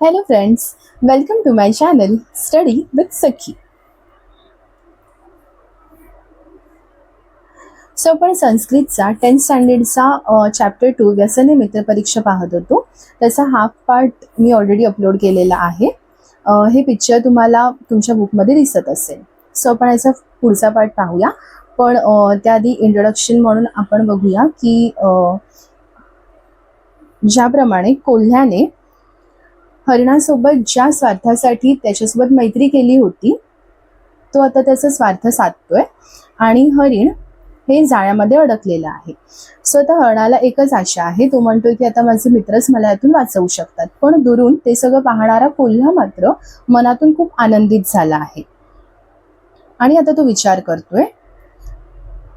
Hello friends welcome to my channel study with Sakhi so आपण संस्कृतचा tenth स्टँडर्डचा chapter two व्यसने मित्र परीक्षा पाहत होतो. त्याचा हाफ पार्ट मी ऑलरेडी अपलोड केलेला आहे. हे पिक्चर तुम्हाला तुमच्या बुकमध्ये दिसत असेल. सो आपण याचा पुढचा पार्ट पाहूया. पण त्याआधी इंट्रोडक्शन म्हणून आपण बघूया की ज्याप्रमाणे कोल्ह्याने हरिणासोबत ज्या स्वार्थासाठी त्याच्यासोबत मैत्री केली होती तो आता त्याचा स्वार्थ साधतोय. आणि हरिण हे जाळ्यामध्ये अडकलेलं आहे. सो आता हरणाला एकच आशा आहे. तो म्हणतोय की आता माझे मित्रच मला यातून वाचवू शकतात. पण दुरून ते सगळं पाहणारा कोल्हा मात्र मनातून खूप आनंदित झाला आहे. आणि आता तो विचार करतोय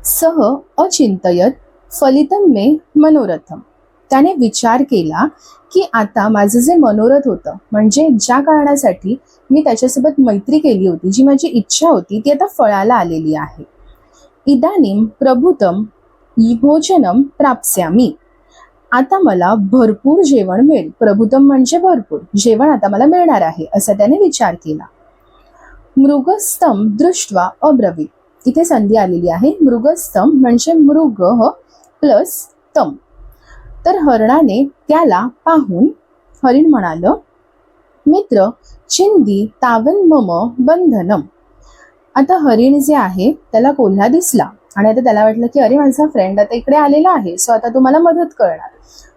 सह अचिंतयत फलितम मे मनोरथम. त्याने विचार केला की आता माझं जे मनोरथ होतं म्हणजे ज्या कारणासाठी मी त्याच्यासोबत मैत्री केली होती जी माझी इच्छा होती ती आता फळाला आलेली आहे. इदानीम प्रभुतम भोजनम प्राप्स्यामी. आता मला भरपूर जेवण मिळेल. प्रभुतम म्हणजे भरपूर. जेवण आता मला मिळणार आहे असा त्याने विचार केला. मृगस्तम दृष्ट्वा अब्रवीत. इथे संधी आलेली आहे. मृगस्तम म्हणजे मृग प्लस तम. तर हरणाने त्याला पाहून हरिण म्हणालं मित्र चिंदी तावन मम बंधनम. आता हरिण जे आहे त्याला कोल्हा दिसला. आणि आता त्याला वाटलं की अरे माझा फ्रेंड आता इकडे आलेला आहे सो आता तुम्हाला मदत करणार.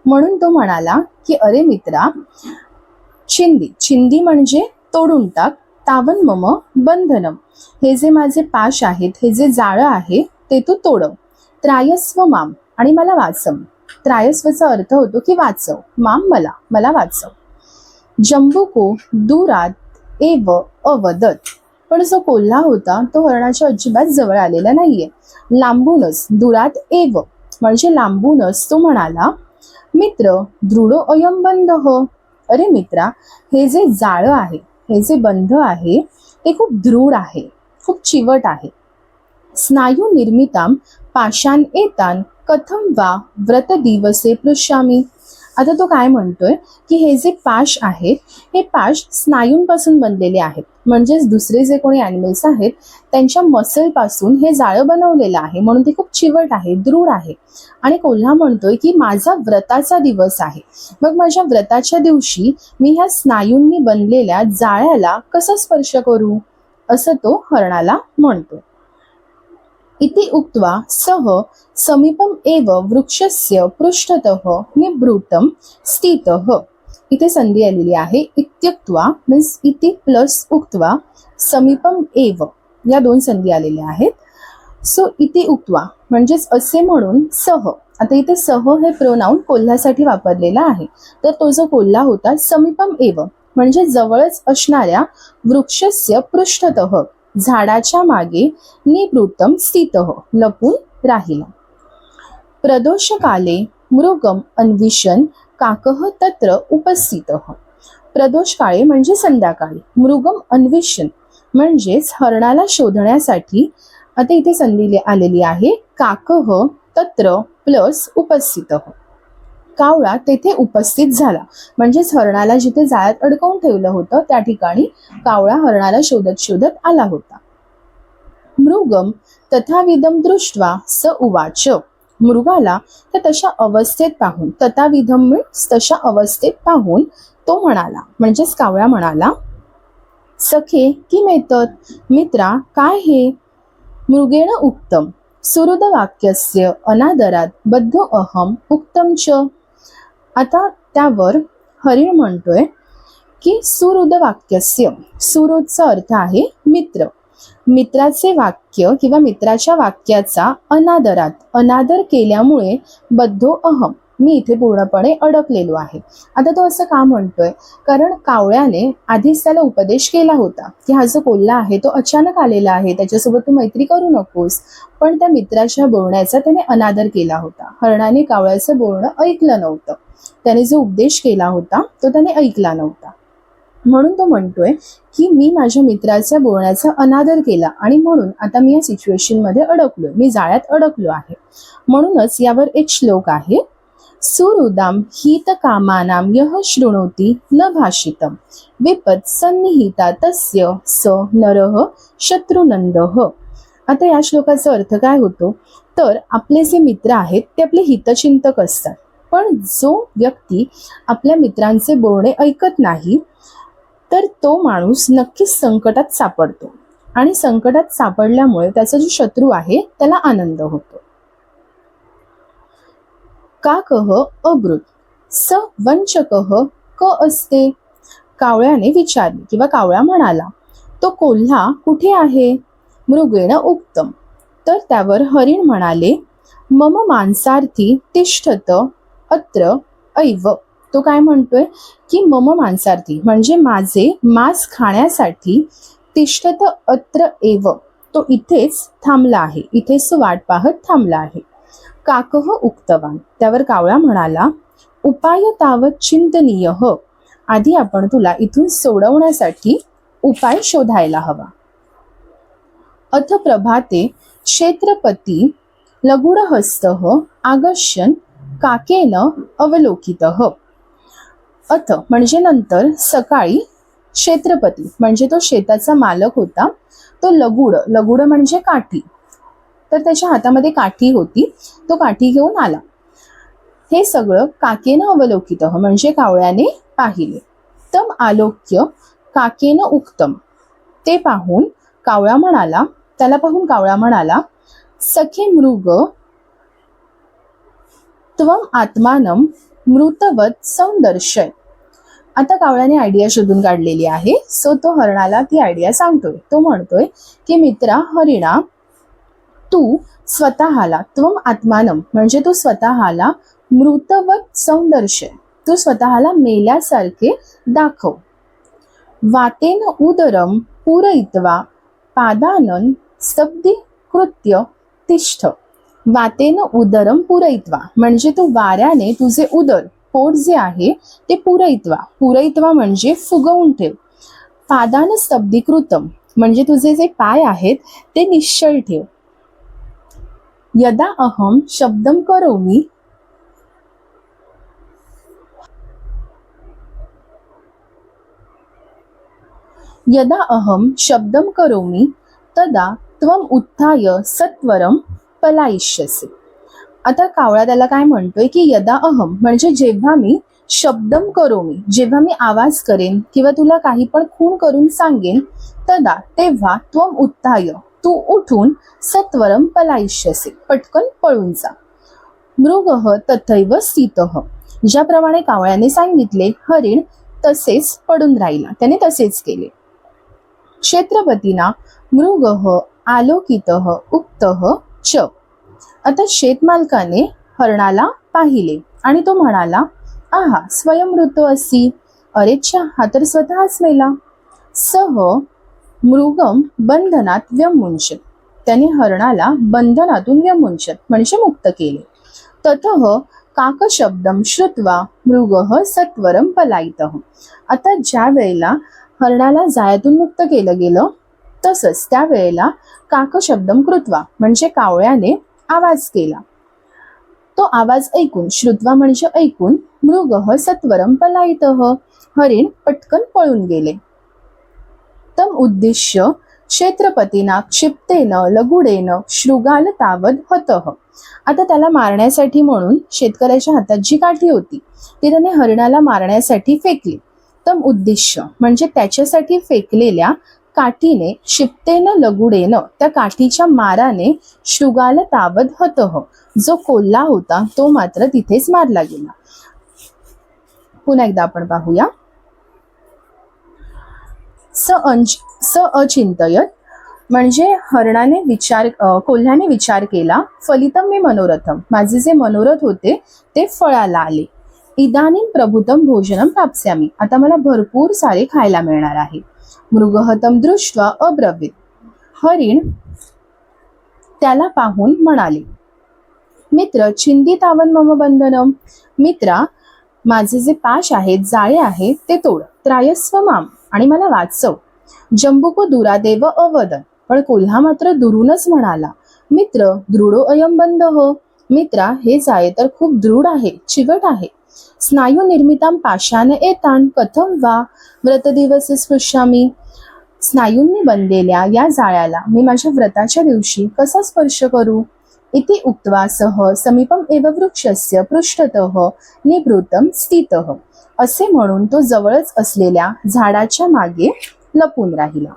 म्हणून तो म्हणाला की अरे मित्रा चिंदी चिंदी म्हणजे तोडून टाक तावन मम बंधनम. हे जे माझे पाश आहेत हे जे जाळं आहे ते तू तोडव. त्रायस्व माम आणि मला वाचव त्रायस्वचा अर्थ होतो की वाचव. माम मला मला वाचव. जम्बुको दुरात एव अवदत. पण जो कोल्हा होता तो हरणाच्या अजिबात जवळ आलेला नाहीये. लांबूनच दुरात एव. म्हणजे लांबूनच तो म्हणाला मित्र दृढ अयम बंध. हो अरे मित्रा हे जे जाळं आहे हे जे बंध आहे ते खूप दृढ आहे खूप चिवट आहे. स्नायू निर्मिताम पाषाण येतान कथम वा व्रत दिवसे पृष्यामी आता तो काय म्हणतोय? की हे जे पाश आहेत हे पाश स्नायूंपासून बनलेले आहेत. म्हणजेच दुसरे जे कोणी ॲनिमल्स आहेत त्यांच्या मसलपासून हे जाळं बनवलेलं आहे. म्हणून ते खूप चिवट आहे दृढ आहे. आणि कोल्हा म्हणतोय की माझा व्रताचा दिवस आहे. मग माझ्या व्रताच्या दिवशी मी ह्या स्नायूंनी बनलेल्या जाळ्याला कसा स्पर्श करू? असं तो हरणाला म्हणतो. इति उक्त्वा सह समीपम् एव वृक्षस्य पृष्ठतः निभृतं स्थितः। इथे संधी आलेली आहे। इत्युक्त्वा मीन्स इति प्लस उक्त्वा समीपम एव या दोन संधी आलेल्या आहेत। सो इति उक्त्वा म्हणजेच असे म्हणून सह आता इथे सह हे प्रोनाऊन कोल्ह्यासाठी वापरलेला आहे। तर तो जो कोल्हा होता समीपम एव म्हणजे जवळच असणाऱ्या वृक्षस्य पृष्ठतः। झाडाच्या मागे निवृत्तम स्थित हो, लपून राहिला. प्रदोषकाले मृगम अन्विषण काकह तत्र उपस्थित हो. प्रदोष काळे म्हणजे संध्याकाळी मृगम अन्वेषण म्हणजेच हरणाला शोधण्यासाठी आता इथे संधी आलेली आहे काकह तत्र प्लस उपस्थित हो. कावळा तेथे उपस्थित झाला. म्हणजेच हरणाला जिथे जाळ्यात अडकवून ठेवलं होतं त्या ठिकाणी कावळा हरणाला शोधत शोधत आला होता. मृगम तथाविधम दृष्ट्वा स उवाच. मृगाला त्या तशा अवस्थेत पाहून तथाविधम means तशा अवस्थेत पाहून तो म्हणाला म्हणजेच कावळा म्हणाला सखे कि मेतत मित्रा काय हे? मृगेण उक्तम. सुहृद वाक्यस्य अनादरात बद्ध अहम उक्तम च. आता त्यावर हरिण म्हणतोय की सुहृद वाक्यस्य सुहृदचा अर्थ आहे मित्र. मित्राचे वाक्य किंवा मित्राच्या वाक्याचा अनादरात. अनादर केल्यामुळे बद्धो अहम. मी इथे पूर्णपणे अडकलेलो आहे. आता तो असं का म्हणतोय? कारण कावळ्याने आधीच त्याला उपदेश केला होता की हा जो कोल्हा आहे तो अचानक आलेला आहे त्याच्यासोबत तू मैत्री करू नकोस. पण त्या मित्राच्या बोलण्याचा त्याने अनादर केला होता. हरणाने कावळ्याचं बोलणं ऐकलं नव्हतं. त्याने जो उपदेश केला होता तो त्याने ऐकला नव्हता. म्हणून तो म्हणतोय की मी माझ्या मित्राच्या बोलण्याचा अनादर केला आणि म्हणून आता मी या सिच्युएशनमध्ये अडकलोय. मी जाळ्यात अडकलो आहे. म्हणूनच यावर एक श्लोक आहे. सुहृदां हितकामानां यः शृणोति शृणोती न भाषितं विपत्सन्निहिता तस्य स नरः शत्रुनंदः आता या श्लोकाचा अर्थ काय होतो? तर आपले जे मित्र आहेत ते आपले हितचिंतक असतात. पण जो व्यक्ती आपल्या मित्रांचे बोलणे ऐकत नाही तर तो माणूस नक्कीच संकटात सापडतो. आणि संकटात सापडल्यामुळे त्याचा जो शत्रू आहे त्याला आनंद होतो. का कह स वंशकह क असते. कावळ्याने विचारले किंवा कावळा म्हणाला तो कोल्हा कुठे आहे? मृगेण उक्तम तर त्यावर हरिण म्हणाले मम मांसार्थी तिष्ठत अत्र ऐव. तो काय म्हणतोय? की मम मांसार्थी म्हणजे माझे मांस खाण्यासाठी तिष्ठत अत्र एव तो इथेच थांबला आहे. इथेच वाट पाहत थांबला आहे. काकह उक्तवान. त्यावर कावळा म्हणाला उपाय तावत चिंतनीय. ह आधी आपण तुला इथून सोडवण्यासाठी उपाय शोधायला हवा. अथ प्रभाते क्षेत्रपती लघुडहस्त आगश्यन काकेन अवलोकित. अथ म्हणजे नंतर सकाळी क्षेत्रपती म्हणजे तो शेताचा मालक होता तो लगुड लगुड म्हणजे काठी. तर त्याच्या हातामध्ये काठी होती. तो काठी घेऊन आला. हे सगळं काकेनं अवलोकित म्हणजे कावळ्याने पाहिले. तम आलोक्य काकेनं उक्तम. ते पाहून कावळा म्हणाला त्याला पाहून कावळा म्हणाला सखे मृग त्वम आत्मानम मृतवत सौंदर्शय. आता कावळ्याने आयडिया शोधून काढलेली आहे. सो तो हरणाला ती आयडिया सांगतोय. तो म्हणतोय की मित्रा हरिणा तू स्वतःला त्वम आत्मानम म्हणजे तू स्वतःला मृतवत सौंदर्य तू स्वतःला मेल्यासारखे दाखव. वातेन उदरम पूरयित्वा पादानन स्तब्धी कृत्य तिष्ठ. वातेन उदरम पुरयित्वा म्हणजे तू वाऱ्याने तुझे उदर पोट जे आहे ते पुरयित्वा. पुरयित्वा म्हणजे फुगवून ठेव. पादान स्तब्धीकृतम म्हणजे तुझे जे पाय आहेत ते निश्चल ठेव. यदा अहम शब्दं करोमि यदा अहम शब्दं करोमि तदा त्वम उत्थाय सत्वरम पलायिष्यसे। आता कावळा त्याला काय म्हणतोय की यदा अहम म्हणजे जेव्हा मी शब्दम करोमी जेव्हा मी आवाज करेन किंवा तुला काही पण खूण करून सांगेन तदा तेव्हा त्वम उत्थाय तू उठून सत्वरम पलायिष्यसे. पटकन पळून जा. मृगह तथैव स्थित. ज्याप्रमाणे कावळ्याने सांगितले हरिण तसेच पडून राहिला. त्याने तसेच केले. क्षेत्रपतीना मृगह आलोकित उक्त च. आता शेतमालकाने हरणाला पाहिले आणि तो म्हणाला आहा स्वयंमृत असी. अरेच्छा हा तर स्वतःच मेला. सह मृगम बंधनात व्यमुंशत त्याने हरणाला बंधनातून व्यमुंशत म्हणजे मुक्त केले. ततः काकशब्दम श्रुत्वा मृग सत्वरम पलायित. आता ज्या वेळेला हरणाला जाळ्यातून मुक्त केलं गेलं तसंच त्यावेळेला काकशब्दम कृत्वा म्हणजे कावळ्याने आवाज केला. तो आवाज ऐकून श्रुत्वा म्हणजे ऐकून मृग सत्वरम पलायित. हरिण पटकन पळून गेले. तम उद्दिश्य क्षेत्रपतींना क्षिप्तेनं लगुडेनं शृगाल तावद हतह आता त्याला मारण्यासाठी म्हणून शेतकऱ्याच्या हातात जी काठी होती ती त्याने हरिणाला मारण्यासाठी फेकली. तम उद्दिश्य म्हणजे त्याच्यासाठी फेकलेल्या काठीने शिप्तेनं लगुडेनं त्या काठीच्या माराने शृगाल तावद हतह जो कोल्हा होता तो मात्र तिथेच मारला गेला. पुन्हा एकदा आपण पाहूया. स अंच स अचिंतयत म्हणजे हरणाने विचार कोल्ह्याने विचार केला फलितम मी मनोरथम माझे जे मनोरथ होते ते फळाला आले. इदानीम प्रभुतम भोजनम प्राप्स्यामी. आता मला भरपूर सारे खायला मिळणार आहे. मृगहतम दृष्ट्वा अब्रवित. हरिण त्याला पाहून म्हणाले मित्र चिंतितावन मम बंधनम मित्रा माझे जे पाश आहेत जाळे आहेत ते तोड. त्रायस्व माम. आणि मला वाचव. जंबुको दुरादेव अवदन पण कोल्हा मात्र दुरूनच म्हणाला मित्र दृढो अयम बंध हो. मित्रा हे जाय तर खूप दृढ आहे चिवट आहे. स्नायू निर्मितां पाषाण एतान कथम वा? व्रतदिवस स्पृश्यामी. स्नायूंनी बनलेल्या या जाळ्याला मी माझ्या व्रताच्या दिवशी कसा स्पर्श करू? इति उक्त्वा सह समीपम एव वृक्षस्य पृष्ठतः निभृतम स्थितः. असे म्हणून तो जवळच असलेल्या झाडाच्या मागे लपून राहिला.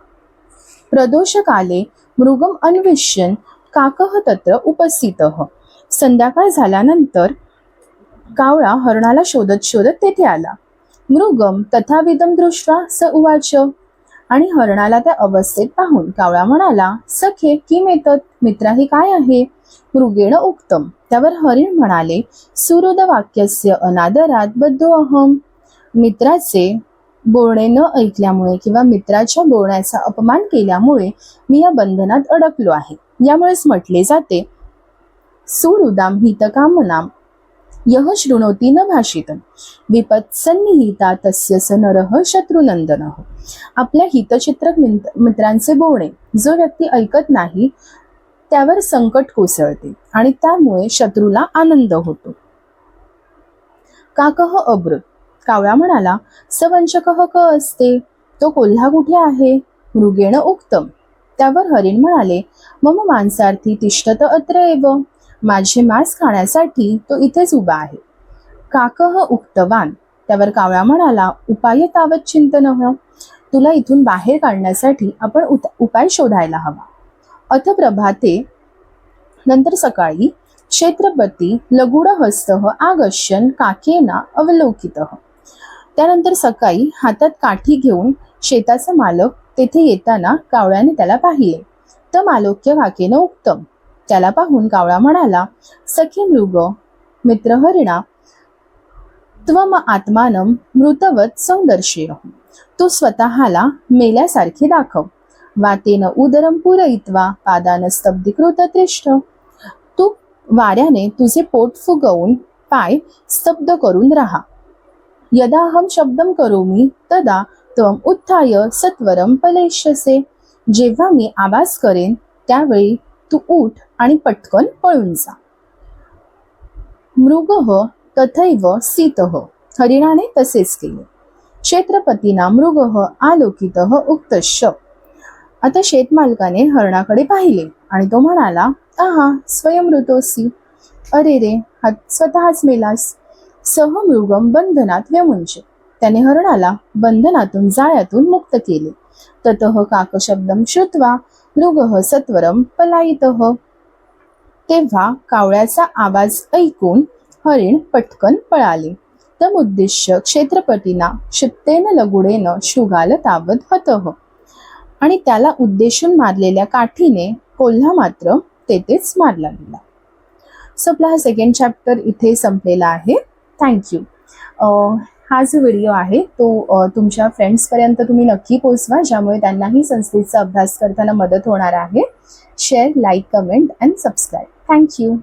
प्रदोषकाले मृगम अन्वेषण काकः तत्र उपस्थितः संध्याकाळ झाल्यानंतर कावळा हरणाला शोधत शोधत तेथे आला. मृगम तथाविदम दृष्ट्वा स उवाच. आणि हरणाला त्या अवस्थेत पाहून कावळा म्हणाला सखे किम येतत? मित्रा हे काय आहे? मृगेण उक्तम. त्यावर हरिण म्हणाले सुहृद वाक्यस्य अनादरात बद्धो अहम. मित्राचे बोलणे न ऐकल्यामुळे किंवा मित्राच्या बोलण्याचा अपमान केल्यामुळे मी या बंधनात अडकलो आहे. यामुळेच म्हटले जाते सुहृदाम हितकामनाम यह शृणोती न भाषित विपत्सन्निहिता तस्य स नरह शत्रुनंदन आपल्या हितचित्रक मित्रांचे बोलणे. जो व्यक्ती ऐकत नाही त्यावर संकट कोसळते आणि त्यामुळे शत्रूला आनंद होतो. काकह अब्रुत कावळा म्हणाला सवंशकह क असते? तो कोल्हा कुठे आहे? मृगेण उक्तम. त्यावर हरिण म्हणाले मम मांसार्थी तिष्ठत अत्र एव माझे मांस खाण्यासाठी तो इथेच उभा आहे. काकह उक्तवान. त्यावर कावळा म्हणाला उपाय तावत चिंतन? तुला इथून बाहेर काढण्यासाठी आपण उपाय शोधायला हवा. अथ प्रभाते नंतर सकाळी क्षेत्रपती लगुडहस्त आगश्यन काकेना अवलोकित. त्यानंतर सकाळी हातात काठी घेऊन शेताचा मालक तेथे येताना कावळ्याने त्याला पाहिले. तर मालोक्य काकेनं उत्तम. त्याला पाहून कावळा म्हणाला सखी मृग मित्र हरिणा त्वम आत्मानं मृतवत संदर्शय तू स्वतःला मेल्यासारखे दाखव. वातेन उदरम पुरयित्वा पादान स्तब्धीकृत त्रिष्ठ तू वाऱ्याने तुझे पोट फुगवून पाय स्तब्ध करून राहा. यदाहम शब्दम करोमी तदा त्वम उत्थाय सत्वरम पलेष्यसे जेव्हा मी आवाज करेन त्यावेळी तू उठ आणि पटकन पळून जा. मृग तथैव सीत. हरिणाने तसेच केले. क्षेत्रपतीना मृग आलोकित उक्तश आता शेतमालकाने हरणाकडे पाहिले आणि तो म्हणाला आहा स्वयंमृतोसी. अरे रे हा स्वतःच मेलास. सहमृगम बंधनात व्यमुंच त्याने हरणाला बंधनातून जाळ्यातून मुक्त केले. ततः काकशब्दम श्रुत्वा मृग सत्वरम पलायित. तेव्हा कावळ्याचा आवाज ऐकून हरिण पटकन पळाले. तमुद्दिश्य क्षेत्रपतीना क्षिप्तेन लगुडेन शृगाल तावत हतः. आणि त्याला उद्देशून मारलेल्या काठीने कोल्हा मात्र तेथेच मारला गेला. सो आपला हा सेकंड चॅप्टर इथे संपलेला आहे. थँक्यू हा जो व्हिडिओ आहे तो तुमच्या फ्रेंड्सपर्यंत तुम्ही नक्की पोचवा ज्यामुळे त्यांनाही संस्कृतचा अभ्यास करताना मदत होणार आहे. Share like comment and subscribe thank you